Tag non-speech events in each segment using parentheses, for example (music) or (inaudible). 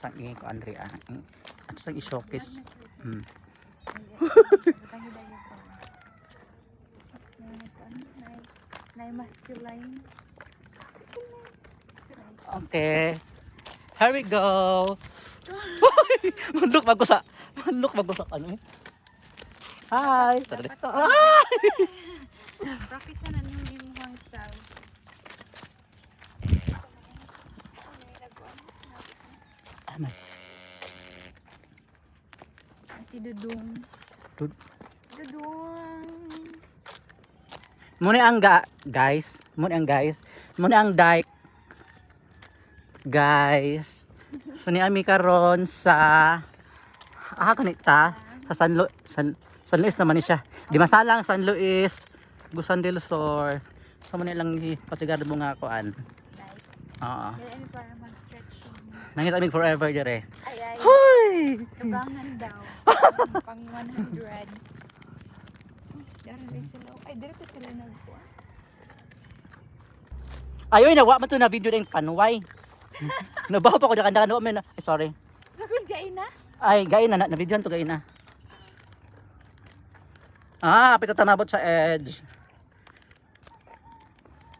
sang i ko Andre ah. At sang i showcase. Nay masculine. Okay. Here we go. Mandok mag sa mandok mag sa ano. eh. Hi. Ah! Practice na yung Ano? Si Dudong. Dud- Dudong. Muna ang ga guys, muna ang guys, muna ang dike. Guys, (laughs) so ni ami karon sa ah kanita sa San Lu San, San Luis naman ni siya. Di masalang San Luis, Busan del Sur. So muna lang pasigado mo nga kuan. Oo. ani para mag-stretching. Nangita mi forever dire. Ay ay. Hoy! Tubangan daw. (laughs) Pang 100. Dari sila. Ay, dire pa sila nagkuha. Ayoy nawa man to na video ding panway. (laughs) Nabaho pa ko dakanda no man. Ay sorry. Sagod kay na. Ay, gay na, na, na video to gay na. Ah, apit na tanabot sa edge.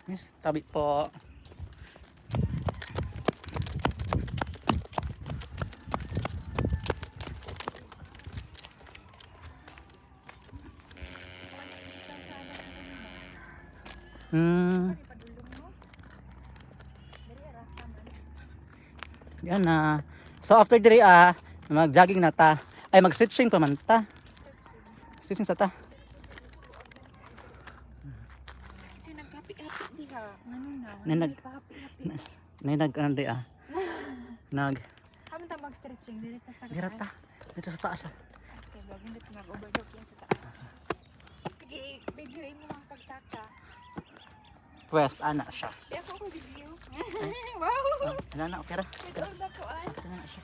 Yes, tabi po. Hmm, yan na. So after diri ah, mag-jogging na ta. Ay mag-stretching pa man ta. Stretching sa ta. Kasi nagkapi-hapi diha. Ngano na? Nanag- Nagkapi-hapi. Nay nag ano di ah. Nag Kami ta mag-stretching dire ta sa taas. ta. Dito sa taas. ah. Kay gawin dito mag-overlook yan sa taas. Sige, video mo ang pagsaka. Pwes ana siya. Kaya ako ko video. wow! Ana na okay ra. Okay na siya.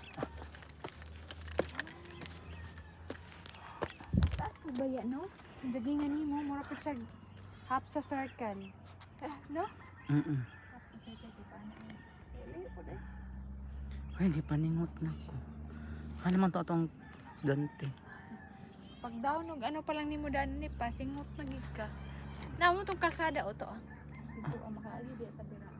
Taas ko ba yan, no? Ang jagingan ni mo, mura pa siya half sa circle. Ah, no? Mm. -mm. Ay, hindi paningot na ko. Ano man to atong estudyante? Pag daw, ano pa lang ni mo daan ni pa, singot na gid ka. Namo tong kalsada o to. Ah. Dito ang makaali di sa bira.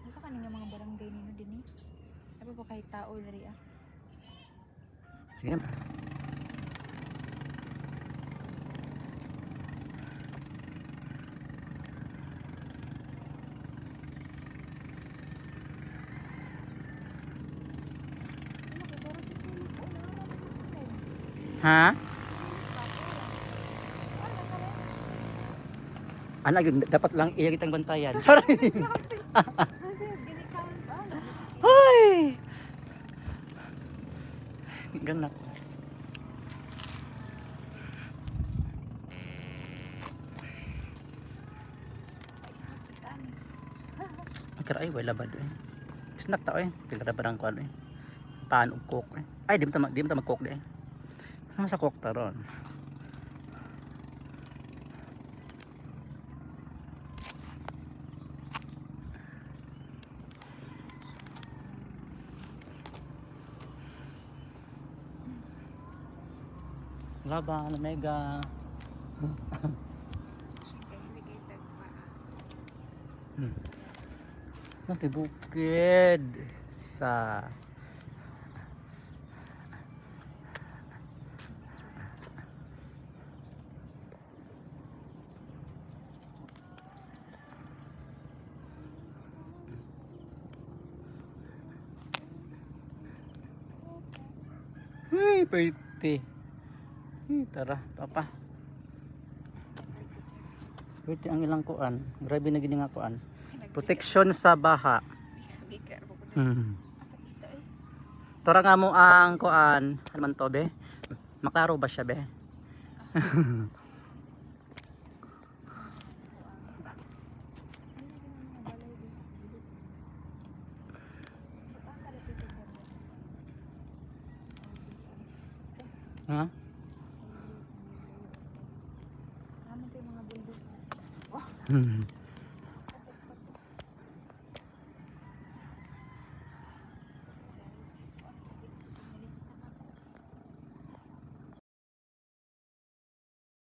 Ano ka nga mga barangay nino din eh? Ano pa kay tao diri ah? Sige. Ha? Ano yun? Dapat lang iya kitang bantayan. (laughs) Sorry. Ay! Ganak. Kira ay wala ba do eh. Snack ta eh. Kira ba ang kuan eh. Paan og coke eh. Ay di mo ta di mo ta mag-coke eh. Ano sa coke ta Laban, mega. Hmm. Nanti bukid sa Hey, pretty. Hmm, tara, papa. Pretty ang ilang kuan. Grabe na gini nga kuan. Protection sa baha. Hmm. Tora nga mo ang kuan. Ano man to be? Maklaro ba siya be? (laughs) Ha? Naman